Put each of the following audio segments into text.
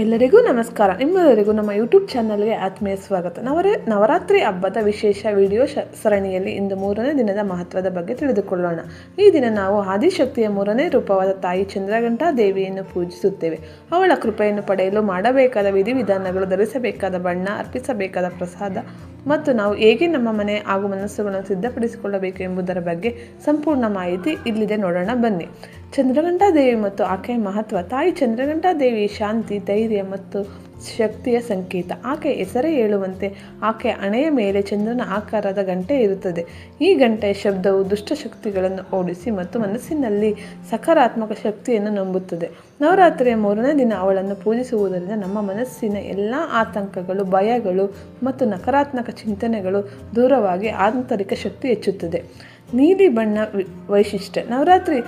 ಎಲ್ಲರಿಗೂ ನಮಸ್ಕಾರ. ನಿಮ್ಮೆಲ್ಲರಿಗೂ ನಮ್ಮ ಯೂಟ್ಯೂಬ್ ಚಾನಲ್ಗೆ ಆತ್ಮೀಯ ಸ್ವಾಗತ. ನವರ, ನವರಾತ್ರಿ ಹಬ್ಬದ ವಿಶೇಷ ವಿಡಿಯೋ ಸರಣಿಯಲ್ಲಿ ಇಂದು ಮೂರನೇ ದಿನದ ಮಹತ್ವದ ಬಗ್ಗೆ ತಿಳಿದುಕೊಳ್ಳೋಣ. ಈ ದಿನ ನಾವು ಆದಿಶಕ್ತಿಯ ಮೂರನೇ ರೂಪವಾದ ತಾಯಿ ಚಂದ್ರಘಂಟಾ ದೇವಿಯನ್ನು ಪೂಜಿಸುತ್ತೇವೆ. ಅವಳ ಕೃಪೆಯನ್ನು ಪಡೆಯಲು ಮಾಡಬೇಕಾದ ವಿಧಿವಿಧಾನಗಳು ಧರಿಸಬೇಕಾದ ಬಣ್ಣ, ಅರ್ಪಿಸಬೇಕಾದ ಪ್ರಸಾದ ಮತ್ತು ನಾವು ಹೇಗೆ ನಮ್ಮ ಮನೆ ಹಾಗೂ ಮನಸ್ಸುಗಳನ್ನು ಸಿದ್ಧಪಡಿಸಿಕೊಳ್ಳಬೇಕು ಎಂಬುದರ ಬಗ್ಗೆ ಸಂಪೂರ್ಣ ಮಾಹಿತಿ ಇಲ್ಲಿದೆ ನೋಡೋಣ ಬನ್ನಿ. ಚಂದ್ರಘಂಟಾ ದೇವಿ ಮತ್ತು ಆಕೆಯ ಮಹತ್ವ. ತಾಯಿ ಚಂದ್ರಘಂಟಾ ದೇವಿ ಶಾಂತಿ, ಧೈರ್ಯ ಮತ್ತು ಶಕ್ತಿಯ ಸಂಕೇತ. ಆಕೆ ಹೆಸರೇ ಹೇಳುವಂತೆ ಆಕೆ ಹಣೆಯ ಮೇಲೆ ಚಂದ್ರನ ಆಕಾರದ ಗಂಟೆ ಇರುತ್ತದೆ. ಈ ಗಂಟೆಯ ಶಬ್ದವು ದುಷ್ಟಶಕ್ತಿಗಳನ್ನು ಓಡಿಸಿ ಮತ್ತು ಮನಸ್ಸಿನಲ್ಲಿ ಸಕಾರಾತ್ಮಕ ಶಕ್ತಿಯನ್ನು ನಂಬುತ್ತದೆ. ನವರಾತ್ರಿಯ ಮೂರನೇ ದಿನ ಅವಳನ್ನು ಪೂಜಿಸುವುದರಿಂದ ನಮ್ಮ ಮನಸ್ಸಿನ ಎಲ್ಲ ಆತಂಕಗಳು, ಭಯಗಳು ಮತ್ತು ನಕಾರಾತ್ಮಕ ಚಿಂತನೆಗಳು ದೂರವಾಗಿ ಆಂತರಿಕ ಶಕ್ತಿ ಹೆಚ್ಚುತ್ತದೆ. ನೀಲಿ ಬಣ್ಣ ವೈಶಿಷ್ಟ್ಯ. ನವರಾತ್ರಿ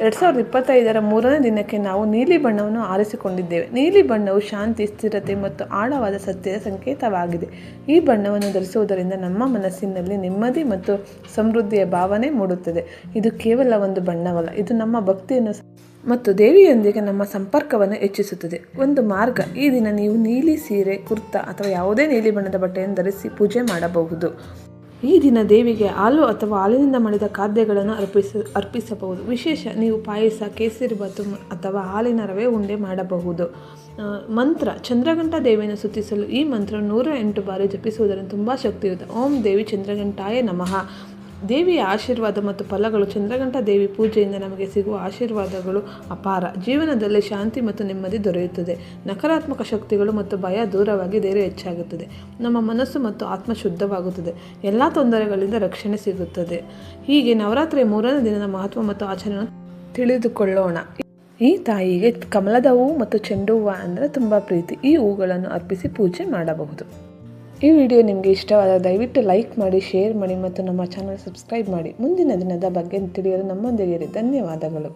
ಎರಡು ಸಾವಿರದ ಇಪ್ಪತ್ತೈದರ ಮೂರನೇ ದಿನಕ್ಕೆ ನಾವು ನೀಲಿ ಬಣ್ಣವನ್ನು ಆರಿಸಿಕೊಂಡಿದ್ದೇವೆ. ನೀಲಿ ಬಣ್ಣವು ಶಾಂತಿ, ಸ್ಥಿರತೆ ಮತ್ತು ಆಳವಾದ ಸತ್ಯದ ಸಂಕೇತವಾಗಿದೆ. ಈ ಬಣ್ಣವನ್ನು ಧರಿಸುವುದರಿಂದ ನಮ್ಮ ಮನಸ್ಸಿನಲ್ಲಿ ನೆಮ್ಮದಿ ಮತ್ತು ಸಮೃದ್ಧಿಯ ಭಾವನೆ ಮೂಡುತ್ತದೆ. ಇದು ಕೇವಲ ಒಂದು ಬಣ್ಣವಲ್ಲ, ಇದು ನಮ್ಮ ಭಕ್ತಿಯನ್ನು ಮತ್ತು ದೇವಿಯೊಂದಿಗೆ ನಮ್ಮ ಸಂಪರ್ಕವನ್ನು ಹೆಚ್ಚಿಸುತ್ತದೆ. ಒಂದು ಮಾರ್ಗ, ಈ ದಿನ ನೀವು ನೀಲಿ ಸೀರೆ, ಕುರ್ತಾ ಅಥವಾ ಯಾವುದೇ ನೀಲಿ ಬಣ್ಣದ ಬಟ್ಟೆಯನ್ನು ಧರಿಸಿ ಪೂಜೆ ಮಾಡಬಹುದು. ಈ ದಿನ ದೇವಿಗೆ ಹಾಲು ಅಥವಾ ಹಾಲಿನಿಂದ ಮಾಡಿದ ಖಾದ್ಯಗಳನ್ನು ಅರ್ಪಿಸ, ಅರ್ಪಿಸಬಹುದು. ವಿಶೇಷ, ನೀವು ಪಾಯಸ, ಕೇಸರಿ ಬಾತು ಅಥವಾ ಹಾಲಿನ ರವೆ ಉಂಡೆ ಮಾಡಬಹುದು. ಮಂತ್ರ, ಚಂದ್ರಘಂಟ ದೇವಿಯನ್ನು ಸುತ್ತಿಸಲು ಈ ಮಂತ್ರ ನೂರ ಎಂಟು ಬಾರಿ ಜಪಿಸುವುದರಿಂದ ತುಂಬ ಶಕ್ತಿಯುತ ಓಂ ದೇವಿ ಚಂದ್ರಘಂಟಾಯ ನಮಃ. ದೇವಿಯ ಆಶೀರ್ವಾದ ಮತ್ತು ಫಲಗಳು ಚಂದ್ರಗಂಟಾ ದೇವಿ ಪೂಜೆಯಿಂದ ನಮಗೆ ಸಿಗುವ ಆಶೀರ್ವಾದಗಳು ಅಪಾರ. ಜೀವನದಲ್ಲಿ ಶಾಂತಿ ಮತ್ತು ನೆಮ್ಮದಿ ದೊರೆಯುತ್ತದೆ. ನಕಾರಾತ್ಮಕ ಶಕ್ತಿಗಳು ಮತ್ತು ಭಯ ದೂರವಾಗಿ ಧೈರ್ಯ ಹೆಚ್ಚಾಗುತ್ತದೆ. ನಮ್ಮ ಮನಸ್ಸು ಮತ್ತು ಆತ್ಮ ಶುದ್ಧವಾಗುತ್ತದೆ. ಎಲ್ಲ ತೊಂದರೆಗಳಿಂದ ರಕ್ಷಣೆ ಸಿಗುತ್ತದೆ. ಹೀಗೆ ನವರಾತ್ರಿಯ ಮೂರನೇ ದಿನದ ಮಹತ್ವ ಮತ್ತು ಆಚರಣೆಯನ್ನು ತಿಳಿದುಕೊಳ್ಳೋಣ. ಈ ತಾಯಿಗೆ ಕಮಲದ ಹೂವು ಮತ್ತು ಚೆಂಡು ಹೂವು ಅಂದರೆ ತುಂಬ ಪ್ರೀತಿ. ಈ ಹೂಗಳನ್ನು ಅರ್ಪಿಸಿ ಪೂಜೆ ಮಾಡಬಹುದು. ಈ ವಿಡಿಯೋ ನಿಮಗೆ ಇಷ್ಟವಾದ ದಯವಿಟ್ಟು ಲೈಕ್ ಮಾಡಿ, ಶೇರ್ ಮಾಡಿ ಮತ್ತು ನಮ್ಮ ಚಾನಲ್ ಸಬ್ಸ್ಕ್ರೈಬ್ ಮಾಡಿ. ಮುಂದಿನ ದಿನದ ಬಗ್ಗೆ ತಿಳಿಯಲು ನಮ್ಮೊಂದಿಗೆ ಧನ್ಯವಾದಗಳು.